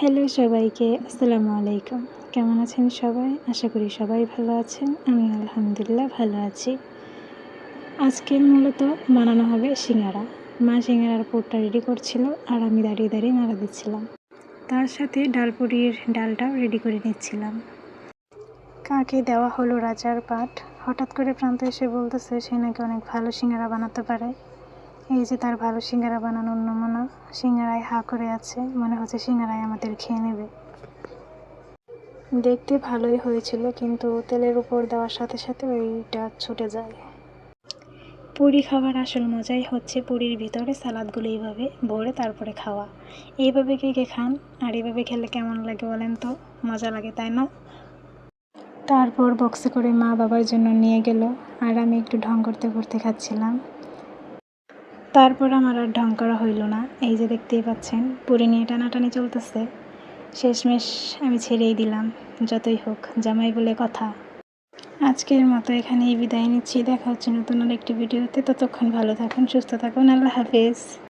Hello সবাইকে, আসসালামু আলাইকুম। কেমন আছেন সবাই? আশা করি সবাই ভালো আছেন। আমি আলহামদুলিল্লাহ ভালো আছি। আজকে মূলত বানানো হবে সিঙ্গারা। মা সিঙ্গারার পুরটা রেডি করছিল আর আমি দাঁড়িয়ে দাঁড়িয়ে নাড়া দিচ্ছিলাম। তার সাথে ডালপুরির ডালটাও রেডি করে নিচ্ছিলাম। কাকে দেওয়া হলো রাজার পাট? হঠাৎ করে প্রান্ত এসে বলতেছে, সে নাকি অনেক ভালো সিঙ্গারা বানাতে পারে। এই যে তার ভালো সিঙ্গারা বানানোর নমুনা, সিঙ্গারায় হা করে আছে, মনে হচ্ছে সিঙ্গারায় আমাদের খেয়ে নেবে। দেখতে ভালোই হয়েছিল, কিন্তু তেলের উপর দেওয়ার সাথে সাথে ওইটা ছুটে যায়। পুরি খাওয়ার আসল মজাই হচ্ছে পুরীর ভিতরে সালাদগুলো এইভাবে ভরে তারপরে খাওয়া। এইভাবে কে কে খান আর এইভাবে খেলে কেমন লাগে বলেন তো? মজা লাগে, তাই না? তারপর বক্সে করে মা বাবার জন্য নিয়ে গেল, আর আমি একটু ঢং করতে করতে খাচ্ছিলাম। তারপর আমার আর ঢং করা হইল না। এই যে দেখতেই পাচ্ছেন, পুরে নিয়ে টানাটানি চলতেছে। শেষমেশ আমি ছেড়েই দিলাম, যতই হোক, জামাই বলে কথা। আজকের মতো এখানে এই বিদায় নিচ্ছি। দেখা হচ্ছে নতুন আর একটি ভিডিওতে। ততক্ষণ ভালো থাকুন, সুস্থ থাকুন। আল্লাহ হাফেজ।